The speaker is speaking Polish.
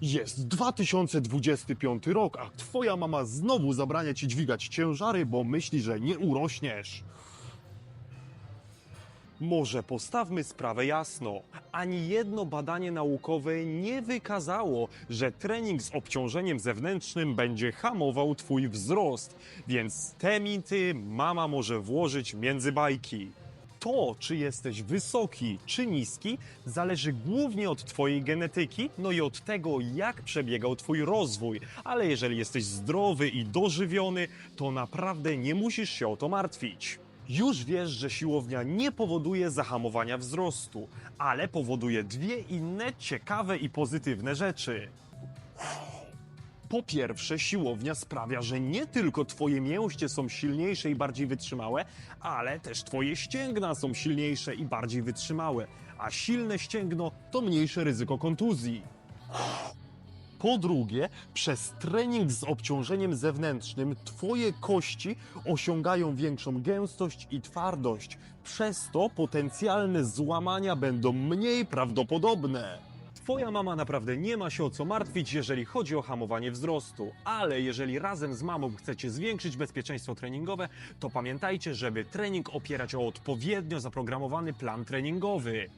Jest 2025 rok, a twoja mama znowu zabrania ci dźwigać ciężary, bo myśli, że nie urośniesz. Może postawmy sprawę jasno. Ani jedno badanie naukowe nie wykazało, że trening z obciążeniem zewnętrznym będzie hamował twój wzrost, więc te mity mama może włożyć między bajki. To, czy jesteś wysoki czy niski, zależy głównie od Twojej genetyki, no i od tego, jak przebiegał Twój rozwój. Ale jeżeli jesteś zdrowy i dożywiony, to naprawdę nie musisz się o to martwić. Już wiesz, że siłownia nie powoduje zahamowania wzrostu, ale powoduje dwie inne ciekawe i pozytywne rzeczy. Po pierwsze, siłownia sprawia, że nie tylko twoje mięśnie są silniejsze i bardziej wytrzymałe, ale też twoje ścięgna są silniejsze i bardziej wytrzymałe, a silne ścięgno to mniejsze ryzyko kontuzji. Po drugie, przez trening z obciążeniem zewnętrznym twoje kości osiągają większą gęstość i twardość. Przez to potencjalne złamania będą mniej prawdopodobne. Twoja mama naprawdę nie ma się o co martwić, jeżeli chodzi o hamowanie wzrostu, ale jeżeli razem z mamą chcecie zwiększyć bezpieczeństwo treningowe, to pamiętajcie, żeby trening opierać o odpowiednio zaprogramowany plan treningowy.